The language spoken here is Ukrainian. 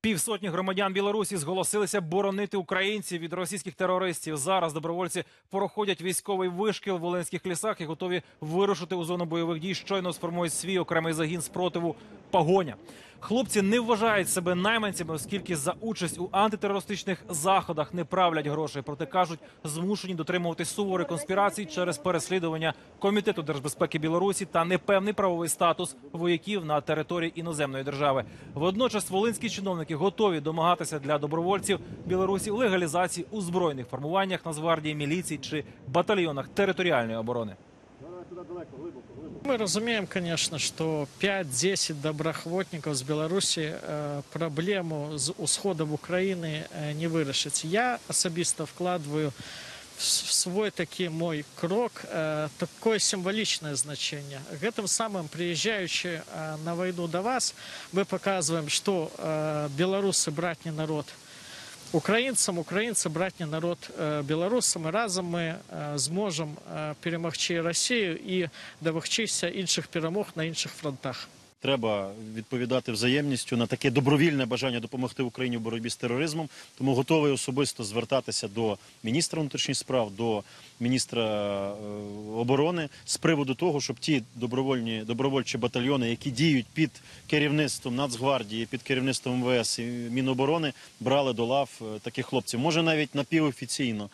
Півсотні громадян Білорусі зголосилися боронити українців від російських терористів. Зараз добровольці проходять військовий вишкіл в Волинських лісах і готові вирушити у зону бойових дій. Щойно сформують свій окремий загін спротиву погоня. Хлопці не вважають себе найманцями, оскільки за участь у антитерористичних заходах не правлять грошей. Проте кажуть, змушені дотримуватись суворої конспірації через переслідування комітету держбезпеки Білорусі та непевний правовий статус вояків на території іноземної держави. Водночас волинські чиновники готові домагатися для добровольців Білорусі легалізації у збройних формуваннях Нацгвардії, міліції чи батальйонах територіальної оборони. Мы разумеем, конечно, что 5-10 доброохотников с Беларуси э, проблему з усходом України э, не вирішить. Я особисто вкладываю в с- в свой таки мой крок э, такое символичное значение. Гэтым самым, приезжаючи э, на войну до вас, мы показываем, что э, белорусы братний народ українцям, українці братній народ білорусами білорусам. Разом ми е, зможемо е, перемогти Росію і домогтися інших перемог на інших фронтах. Треба відповідати взаємністю на таке добровільне бажання допомогти Україні в боротьбі з тероризмом. Тому готовий особисто звертатися до міністра внутрішніх справ, до міністра е, оборони з приводу того, щоб ті добровольні добровольчі батальйони, які діють під керівництвом Нацгвардії, під керівництвом МВС і Міноборони, брали до лав е, таких хлопців. Може навіть напівофіційно